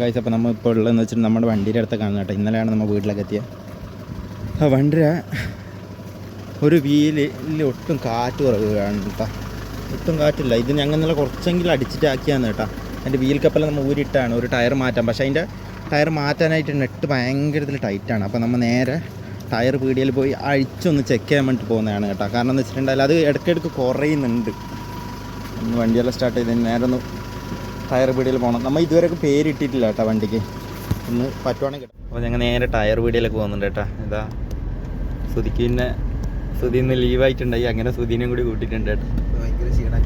Guys അപ്പോൾ നമ്മൾ ഇപ്പോൾ ഉള്ളതെന്ന് വെച്ചിട്ട് നമ്മുടെ വണ്ടിയുടെ അടുത്ത് കാണുന്നത് കേട്ടോ. ഇന്നലെയാണ് നമ്മൾ വീട്ടിലൊക്കെ എത്തിയത് ആ വണ്ടിയുടെ ഒരു വീലിൽ ഒട്ടും കാറ്റ് കുറവുകയാണ് കേട്ടോ. ഒട്ടും കാറ്റില്ല. ഇത് ഞങ്ങൾ ഇന്നലെ കുറച്ചെങ്കിലും അടിച്ചിട്ട് ആക്കിയാന്ന് കേട്ടോ. അതിന്റെ വീൽ കപ്പെല്ലാം നമ്മൾ ഊരിട്ടാണ് ഒരു ടയർ മാറ്റാം പക്ഷേ അതിന്റെ ടയർ മാറ്റാനായിട്ട് നെട്ട് ഭയങ്കരത്തിൽ ടൈറ്റാണ്. അപ്പോൾ നമ്മൾ നേരെ ടയർ പീടിയയിൽ പോയി അഴിച്ചൊന്ന് ചെക്ക് ചെയ്യാൻ വേണ്ടിയിട്ട് പോകുന്നതാണ് കേട്ടോ. കാരണം എന്ന് വെച്ചിട്ടുണ്ടെങ്കിൽ അത് ഇടയ്ക്കിടയ്ക്ക് കുറയുന്നുണ്ട്. വണ്ടിയെല്ലാം സ്റ്റാർട്ട് ചെയ്ത് നേരെ ഒന്ന് ടയർ പീടിയിൽ പോകണം നമ്മൾ ഇതുവരെയൊക്കെ പേരിട്ടിട്ടില്ല കേട്ടോ വണ്ടിക്ക്. ഒന്ന് പറ്റുവാണെങ്കിൽ അപ്പോൾ ഞങ്ങൾ നേരെ ടയർ പീടിയിലൊക്കെ പോകുന്നുണ്ട് കേട്ടോ. ഇതാ സുതിക്കിന്നെ സുതി ഇന്ന് ലീവായിട്ടുണ്ടായി അങ്ങനെ സുതിനെയും കൂടി കൂട്ടിയിട്ടുണ്ട് കേട്ടോ. ഭയങ്കര ക്ഷീണം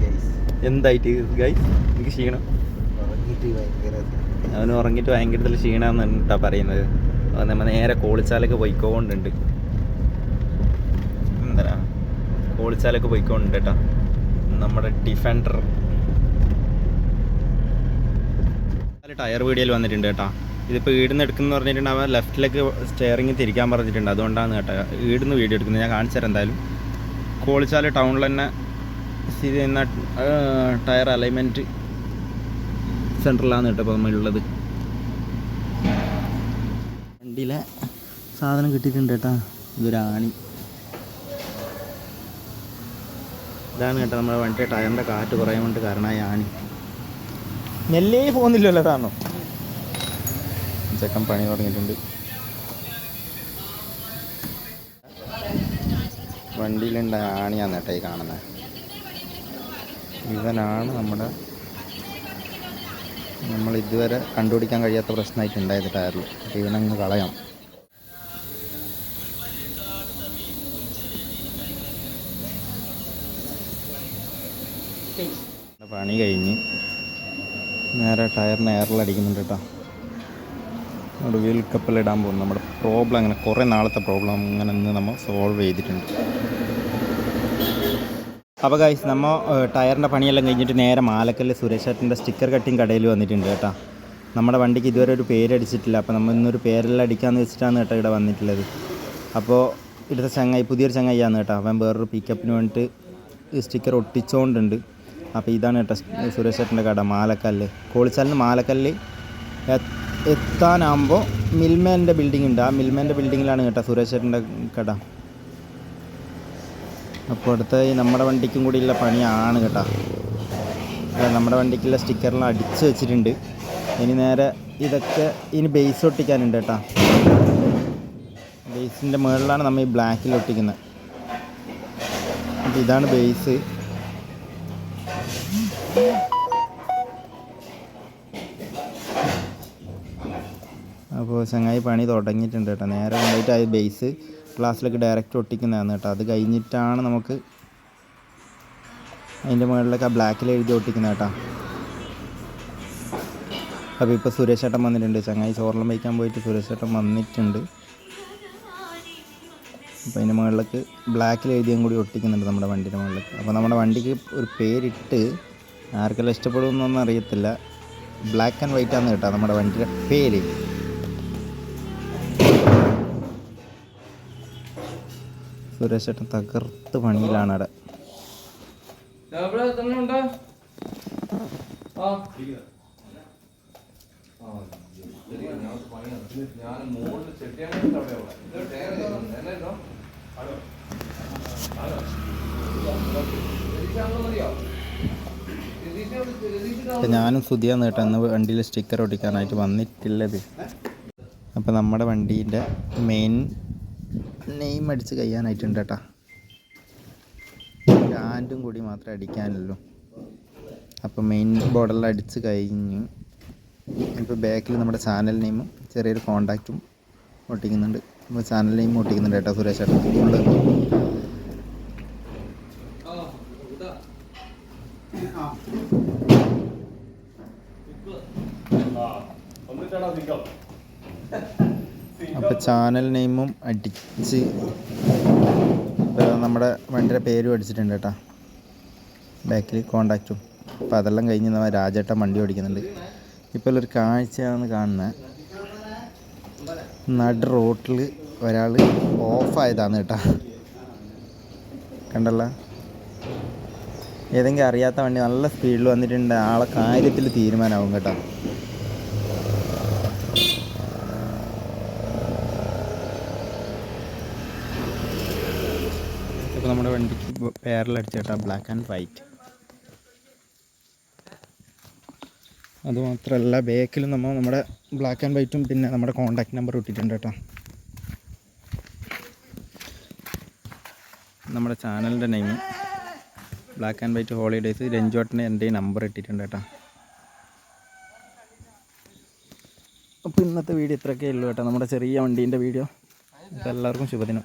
എന്തായിട്ട് ഗൈസ് എനിക്ക് ക്ഷീണം? അവന് ഉറങ്ങിയിട്ട് ഭയങ്കര ക്ഷീണമെന്നാണ് കേട്ടോ പറയുന്നത്. അപ്പോൾ നമ്മൾ നേരെ കോളിച്ചാലൊക്കെ പോയിക്കോണ്ടുണ്ട് എന്താ? കോളിച്ചാലൊക്കെ പോയിക്കോണ്ടുണ്ട് കേട്ടോ. നമ്മുടെ ഡിഫൻഡർ ടയർ വീഡിയോയിൽ വന്നിട്ടുണ്ട് കേട്ടോ. ഇതിപ്പോൾ ഈടുന്ന് എടുക്കുന്നു പറഞ്ഞിട്ടുണ്ട് അവൻ ലെഫ്റ്റിലേക്ക് സ്റ്റെയറിങ് തിരിക്കാൻ പറഞ്ഞിട്ടുണ്ട്. അതുകൊണ്ടാണ് കേട്ടോ ഈടുന്ന് വീഡിയോ എടുക്കുന്നത്. ഞാൻ കാണിച്ചു തരാം എന്തായാലും. കോളിച്ചാൽ ടൗണിൽ തന്നെ സ്ഥിതി ചെയ്യുന്ന ടയർ അലൈൻമെന്റ് സെന്ററിലാണ് കേട്ടോ ഇപ്പോൾ നമ്മളുള്ളത്. വണ്ടിയിലെ സാധനം കിട്ടിയിട്ടുണ്ട് കേട്ടോ. ഇതൊരാണി ഇതാണ് കേട്ടോ നമ്മുടെ വണ്ടിയുടെ ടയറിന്റെ കാറ്റ് കാരണം കാരണമായ ആണി. നെല്ലേ പോകുന്നില്ലല്ലോ താണോ ചെക്കൻ പണി തുടങ്ങിയിട്ടുണ്ട്. വണ്ടിയിലുണ്ട ആണിയാണ് കേട്ടോ കാണുന്നത്. ഇവനാണ് നമ്മുടെ നമ്മൾ ഇതുവരെ കണ്ടുപിടിക്കാൻ കഴിയാത്ത പ്രശ്നമായിട്ട് ഉണ്ടായത് ടയറിൽ ഇവനങ്ങ് കളയാം. പണി കഴിഞ്ഞ് നേരെ ടയറിന് എയറിലടിക്കുന്നുണ്ട് കേട്ടോ നമ്മുടെ വീൽ കപ്പിലിടാൻ പോകുന്നു. നമ്മുടെ പ്രോബ്ലം അങ്ങനെ കുറേ നാളത്തെ പ്രോബ്ലം അങ്ങനെ ഇന്ന് നമ്മൾ സോൾവ് ചെയ്തിട്ടുണ്ട്. അപ്പോൾ ഗൈസ് നമ്മൾ ടയറിന്റെ പണിയെല്ലാം കഴിഞ്ഞിട്ട് നേരെ മാലക്കല്ല് സുരേഷ് ചേട്ടന്റെ സ്റ്റിക്കർ കട്ടിങ് കടയിൽ വന്നിട്ടുണ്ട് കേട്ടോ നമ്മുടെ വണ്ടിക്ക് ഇതുവരെ ഒരു പേരടിച്ചിട്ടില്ല അപ്പോൾ നമ്മൾ ഇന്നൊരു പേരെല്ലാം അടിക്കാമെന്ന് വെച്ചിട്ടാണ് കേട്ടോ ഇവിടെ വന്നിട്ടുള്ളത്. അപ്പോൾ ഇവിടുത്തെ ചങ്ങായി പുതിയൊരു ചങ്ങായിയാണ് കേട്ടോ അവൻ വേറൊരു പിക്കപ്പിന് വേണ്ടിയിട്ട് സ്റ്റിക്കർ ഒട്ടിച്ചുകൊണ്ടുണ്ട് അപ്പോൾ ഇതാണ് കേട്ടോ സുരേഷ് ചേട്ടന്റെ കട മാലക്കല്ല്. കോളിച്ചാലിന് മാലക്കല്ല് എത്താനാകുമ്പോൾ മിൽമേന്റെ ബിൽഡിംഗ് ഉണ്ട്. ആ മിൽമേന്റെ ബിൽഡിങ്ങിലാണ് കേട്ടോ സുരേഷ് ചേട്ടന്റെ കട. അപ്പോൾ അടുത്ത ഈ നമ്മുടെ വണ്ടിക്കും കൂടിയുള്ള പണിയാണ് കേട്ടോ. നമ്മുടെ വണ്ടിക്കുള്ള സ്റ്റിക്കറെല്ലാം അടിച്ച് വെച്ചിട്ടുണ്ട്. ഇനി നേരെ ഇതൊക്കെ ഇനി ബേസ് ഒട്ടിക്കാനുണ്ട് കേട്ടോ. ബേസിന്റെ മുകളിലാണ് നമ്മൾ ഈ ബ്ലാക്കിൽ ഒട്ടിക്കുന്നത്. അപ്പോൾ ഇതാണ് ബേസ് അപ്പോൾ ചങ്ങായി പണി തുടങ്ങിയിട്ടുണ്ട് കേട്ടോ. നേരെ കൊണ്ടുപോയിട്ട് ആ ബേസ് ഗ്ലാസ്സിലേക്ക് ഡയറക്റ്റ് ഒട്ടിക്കുന്നതാണ് കേട്ടോ. അത് കഴിഞ്ഞിട്ടാണ് നമുക്ക് അതിന്റെ മുകളിലേക്ക് ആ ബ്ലാക്കിൽ എഴുതി ഒട്ടിക്കുന്നത് കേട്ടോ. അപ്പോൾ ഇപ്പോൾ സുരേഷ് ചേട്ടൻ വന്നിട്ടുണ്ട്. ചങ്ങായി ചോറെല്ലാം വയ്ക്കാൻ പോയിട്ട് സുരേഷ് ചേട്ടൻ വന്നിട്ടുണ്ട്. അപ്പോൾ അതിന്റെ മുകളിലേക്ക് ബ്ലാക്കിൽ എഴുതിയും കൂടി ഒട്ടിക്കുന്നുണ്ട് നമ്മുടെ വണ്ടിയുടെ മുകളിലേക്ക്. അപ്പോൾ നമ്മുടെ വണ്ടിക്ക് ഒരു പേരിട്ട് ആർക്കെല്ലാം ഇഷ്ടപ്പെടുമെന്നൊന്നും അറിയത്തില്ല. ബ്ലാക്ക് ആൻഡ് വൈറ്റ് ആണ് കേട്ടോ നമ്മുടെ വണ്ടിയുടെ പേര്. സുരേഷ് ചേട്ടൻ തകർത്ത് പണിയിലാണ് അവിടെ. ഞാൻ മുകളിൽ ചെട്ടിയാണ് അവിടെ ഞാനും സുതിയാന്ന് കേട്ടോ ഇന്ന് വണ്ടിയിൽ സ്റ്റിക്കർ ഒട്ടിക്കാനായിട്ട് വന്നിട്ടില്ലത് അപ്പോൾ നമ്മുടെ വണ്ടീന്റെ മെയിൻ നെയിം അടിച്ച് കഴിയാനായിട്ടുണ്ട് കേട്ടോ. ആന്റും കൂടി മാത്രമേ അടിക്കാനുള്ളൂ. അപ്പോൾ മെയിൻ ബോർഡെല്ലാം അടിച്ച് കഴിഞ്ഞ് ഇപ്പോൾ ബാക്കിൽ നമ്മുടെ ചാനൽ നെയിമും ചെറിയൊരു കോണ്ടാക്റ്റും ഒട്ടിക്കുന്നുണ്ട്. അപ്പോൾ ചാനൽ നെയിം ഒട്ടിക്കുന്നുണ്ട് കേട്ടോ സുരേഷ് ചേട്ടൻ ഫുള്ള് അപ്പോൾ ചാനൽ നെയിമും അടിച്ച് നമ്മുടെ വണ്ടിയുടെ പേരും അടിച്ചിട്ടുണ്ട് കേട്ടോ. ബാക്കിൽ കോണ്ടാക്റ്റും അപ്പോൾ അതെല്ലാം കഴിഞ്ഞ് നമ്മൾ രാജേട്ടൻ വണ്ടി ഓടിക്കുന്നുണ്ട്. ഇപ്പോൾ ഒരു കാഴ്ചയാണ് കാണുന്നത് നട റോട്ടിൽ ഒരാൾ ഓഫായതാണ് കേട്ടോ. കണ്ടല്ല? ഏതെങ്കിലും അറിയാത്ത വണ്ടി നല്ല സ്പീഡിൽ വന്നിട്ടുണ്ട്. ആളെ കാര്യത്തിൽ തീരുമാനമാവും കേട്ടോ. ഇപ്പോൾ നമ്മുടെ വണ്ടിക്ക് പേരലടിച്ച കേട്ടോ ബ്ലാക്ക് ആൻഡ് വൈറ്റ് അതുമാത്രമല്ല ബേക്കിലും നമ്മൾ നമ്മുടെ ബ്ലാക്ക് ആൻഡ് വൈറ്റും പിന്നെ നമ്മുടെ കോൺടാക്റ്റ് നമ്പർ ഇട്ടിട്ടുണ്ട് കേട്ടോ. നമ്മുടെ ചാനലിന്റെ name black and white holidays രഞ്ജോട്ടിന് എന്റെ നമ്പർ ഇട്ടിട്ടുണ്ട് കേട്ടോ. അപ്പോൾ ഇന്നത്തെ വീഡിയോ ഇത്രയൊക്കെ ഉള്ളൂ കേട്ടോ. നമ്മുടെ ചെറിയ വണ്ടീന്റെ വീഡിയോ. എല്ലാവർക്കും ശുഭദിനം.